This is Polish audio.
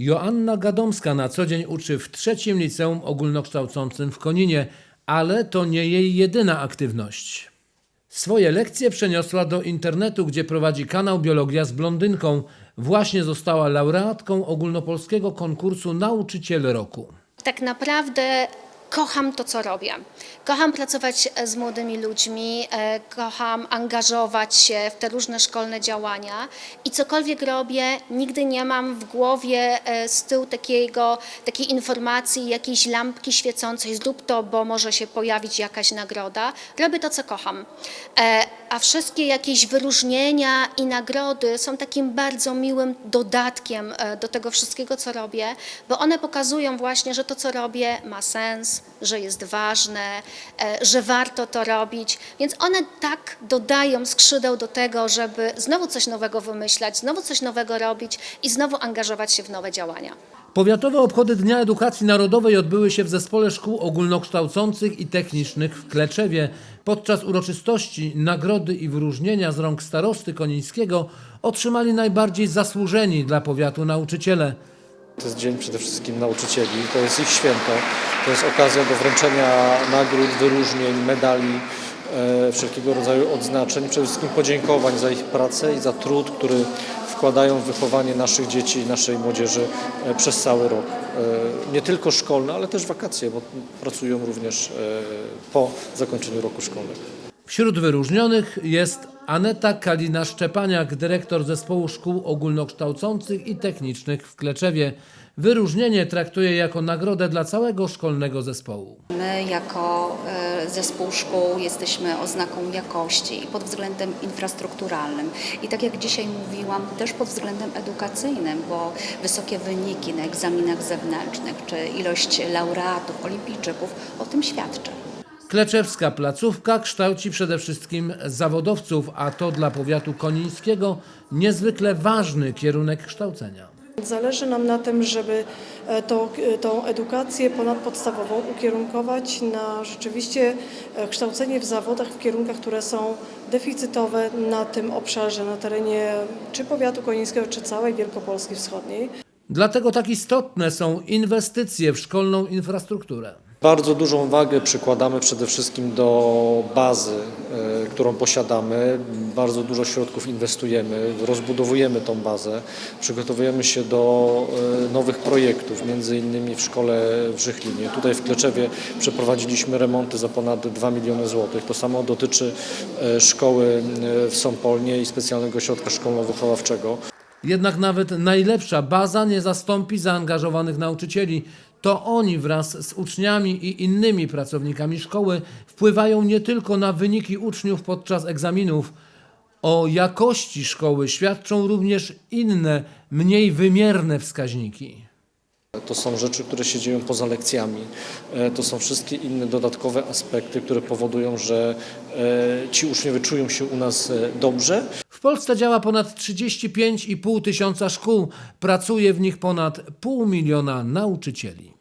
Joanna Gadomska na co dzień uczy w trzecim liceum ogólnokształcącym w Koninie, ale to nie jej jedyna aktywność. Swoje lekcje przeniosła do internetu, gdzie prowadzi kanał Biologia z Blondynką. Właśnie została laureatką ogólnopolskiego konkursu Nauczyciel Roku. tak naprawdę kocham to, co robię. Kocham pracować e, z młodymi ludźmi, e, kocham angażować się w te różne szkolne działania i cokolwiek robię, nigdy nie mam w głowie e, z tyłu takiego, takiej informacji, jakiejś lampki świecącej, zrób to, bo może się pojawić jakaś nagroda. Robię to, co kocham. A wszystkie jakieś wyróżnienia i nagrody są takim bardzo miłym dodatkiem e, do tego wszystkiego, co robię, bo one pokazują właśnie, że to, co robię, ma sens, że jest ważne, e, że warto to robić. Więc one tak dodają skrzydeł do tego, żeby znowu coś nowego wymyślać, znowu coś nowego robić i znowu angażować się w nowe działania. Powiatowe obchody Dnia Edukacji Narodowej odbyły się w Zespole Szkół Ogólnokształcących i Technicznych w Kleczewie. Podczas uroczystości nagrody i wyróżnienia z rąk starosty konińskiego otrzymali najbardziej zasłużeni dla powiatu nauczyciele. To jest dzień przede wszystkim nauczycieli, to jest ich święto, to jest okazja do wręczenia nagród, wyróżnień, medali, e, wszelkiego rodzaju odznaczeń, przede wszystkim podziękowań za ich pracę i za trud, który wkładają w wychowanie naszych dzieci i naszej młodzieży e, przez cały rok. E, Nie tylko szkolny, ale też wakacje, bo pracują również e, po zakończeniu roku szkolnego. Wśród wyróżnionych jest Aneta Kalina-Szczepaniak, dyrektor Zespołu Szkół Ogólnokształcących i Technicznych w Kleczewie. Wyróżnienie traktuje jako nagrodę dla całego szkolnego zespołu. My jako e, zespół szkół jesteśmy oznaką jakości pod względem infrastrukturalnym i tak jak dzisiaj mówiłam, też pod względem edukacyjnym, bo wysokie wyniki na egzaminach zewnętrznych czy ilość laureatów, olimpijczyków o tym świadczy. Kleczewska placówka kształci przede wszystkim zawodowców, a to dla powiatu konińskiego niezwykle ważny kierunek kształcenia. Zależy nam na tym, żeby e, tą, e, tą edukację ponadpodstawową ukierunkować na rzeczywiście e, kształcenie w zawodach w kierunkach, które są deficytowe na tym obszarze, na terenie czy powiatu konińskiego, czy całej Wielkopolski Wschodniej. Dlatego tak istotne są inwestycje w szkolną infrastrukturę. Bardzo dużą wagę przykładamy przede wszystkim do bazy, e, którą posiadamy. Bardzo dużo środków inwestujemy, rozbudowujemy tą bazę, przygotowujemy się do e, nowych projektów, między innymi w szkole w Żychlinie. Tutaj w Kleczewie przeprowadziliśmy remonty za ponad 2 miliony złotych. To samo dotyczy e, szkoły w Sąpolnie i specjalnego ośrodka szkolno-wychowawczego. Jednak nawet najlepsza baza nie zastąpi zaangażowanych nauczycieli. To oni wraz z uczniami i innymi pracownikami szkoły wpływają nie tylko na wyniki uczniów podczas egzaminów. O jakości szkoły świadczą również inne, mniej wymierne wskaźniki. To są rzeczy, które się dzieją poza lekcjami. E, To są wszystkie inne dodatkowe aspekty, które powodują, że e, ci uczniowie czują się u nas e, dobrze. W Polsce działa ponad 35,5 tysiąca szkół, pracuje w nich ponad pół miliona nauczycieli.